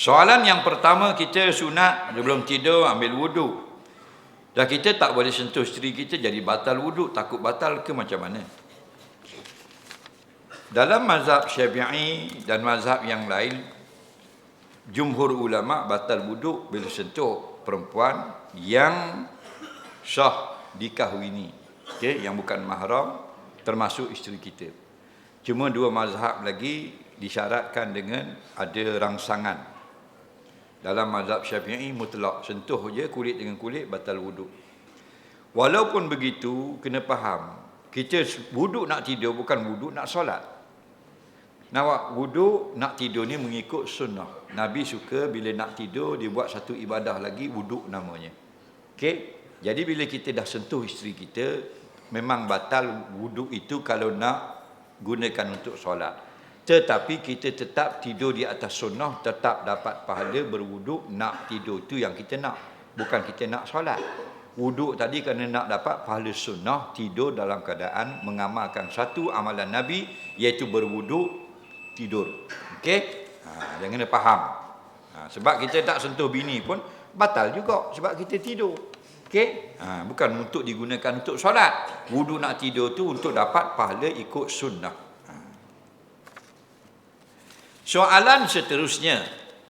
Soalan yang pertama kita sunat sebelum tidur ambil wuduk. Dan kita tak boleh sentuh isteri kita jadi batal wuduk, takut batal ke macam mana? Dalam mazhab Syafi'i dan mazhab yang lain, jumhur ulama batal wuduk bila sentuh perempuan yang sah dikahwini. Okey, yang bukan mahram termasuk isteri kita. Cuma dua mazhab lagi disyaratkan dengan ada rangsangan dalam mazhab syafi'i mutlak sentuh je kulit dengan kulit batal wuduk. Walaupun begitu kena faham kita wuduk nak tidur bukan wuduk nak solat. Nak wuduk nak tidur ni mengikut sunnah. Nabi suka bila nak tidur dia buat satu ibadah lagi wuduk namanya. Okey jadi bila kita dah sentuh isteri kita memang batal wuduk itu kalau nak gunakan untuk solat tetapi kita tetap tidur di atas sunnah tetap dapat pahala berwuduk nak tidur. Itu yang kita nak. Bukan kita nak solat. Wuduk tadi kerana nak dapat pahala sunnah tidur dalam keadaan mengamalkan satu amalan nabi iaitu berwuduk tidur. Okey? Ha, jangan kena faham. Ha, sebab kita tak sentuh bini pun batal juga sebab kita tidur. Okey? Ha, bukan untuk digunakan untuk solat. Wuduk nak tidur tu untuk dapat pahala ikut sunnah Soalan seterusnya,